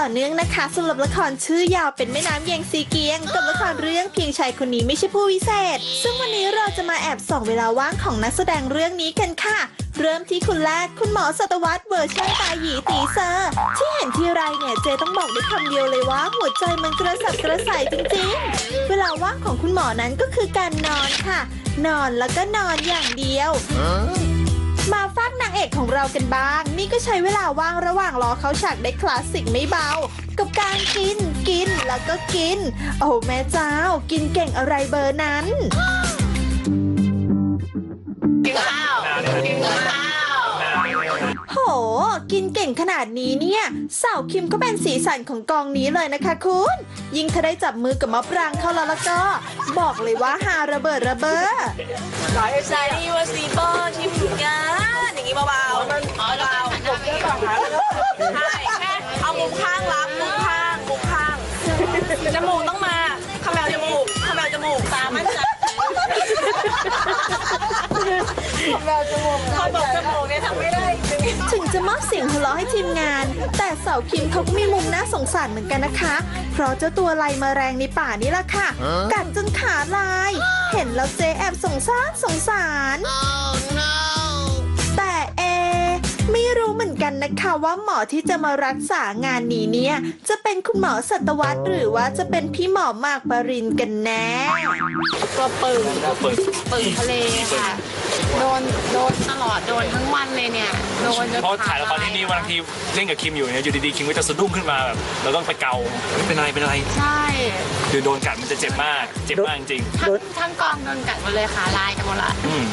ต่อเนื่องนะคะสำหรับละครชื่อยาวเป็นแม่น้ำเยงซีเกียง กับละครเรื่องเพียงชายคนนี้ไม่ใช่ผู้วิเศษ ซึ่งวันนี้เราจะมาแอบส่องเวลาว่างของนักแสดงเรื่องนี้กันค่ะ เริ่มที่คุณแรกคุณหมอสัตวรรษเวอร์ชันตาหยีตีเซอร์ที่เห็นที่ไรเนี่ยเจต้องบอกด้วยคำเดียวเลยว่าหัวใจมันกระสับกระส่ายจริงๆ เวลาว่างของคุณหมอนั้นก็คือการนอนค่ะ นอนแล้วก็นอนอย่างเดียว มาฟังนางเอกของเรากันบ้าง นี่ก็ใช้เวลาว่างระหว่างรอเขาฉากได้คลาสสิกไม่เบา กับการกิน กินแล้วก็กิน โอ้แม่เจ้า กินเก่งอะไรเบอร์นั้นกิน กินเก่งขนาดนี้เนี่ยสาวคิมก็เป็นสีสันของกองนี้เลยนะคะคุณ ยิ่งถ้าได้จับมือกับมะปรางเข้าแล้วแล้วก็ บอกเลยว่าฮาระเบิดระเบ้อใส่ดีว่าซีเบอร์ทีมงานอย่างนี้เบาๆมันเบาๆผมจะต่อหาใช่แค่เอามุมข้างรับมุมข้างมุมข้างจมูกต้องมาขมวจมูกขมวจมูกตามั่นใจข จะมอบเสียงหัวเราะให้ทีมงาน แต่สาวคิมเขาก็มีมุมน่าสงสารเหมือนกันนะคะ เพราะเจ้าตัวไล่มาแรงในป่านี่ล่ะค่ะ กัดจนขาลาย เห็นแล้วเจ๊แอบสงสารสงสารแต่ นกันนะคะว่าหมอที่จะมารักษางานนี้เนี่ย จะเป็นคุณหมอสัตวรรษหรือว่าจะเป็นพี่หมอมากปรินกันแน่ตัวปึงเปิดปึงทะเลค่ะโดนโดนตลอดโดนทั้งวันเลยเนี่ยโดนจนเพราะถ่ายละครที่นี่วันทีเล่นกับคิมอยู่เนี่ยอยู่ดีๆคิมก็จะสะดุ้งขึ้นมาแบบเราต้องไปเกาเฮ้ยเป็นอะไรเป็นอะไรใช่คือโดนกัดมันจะเจ็บมาก เจ็บมากจริงทั้งทั้งกองโดนกัดหมดเลยค่ะลายกันหมดละๆอืม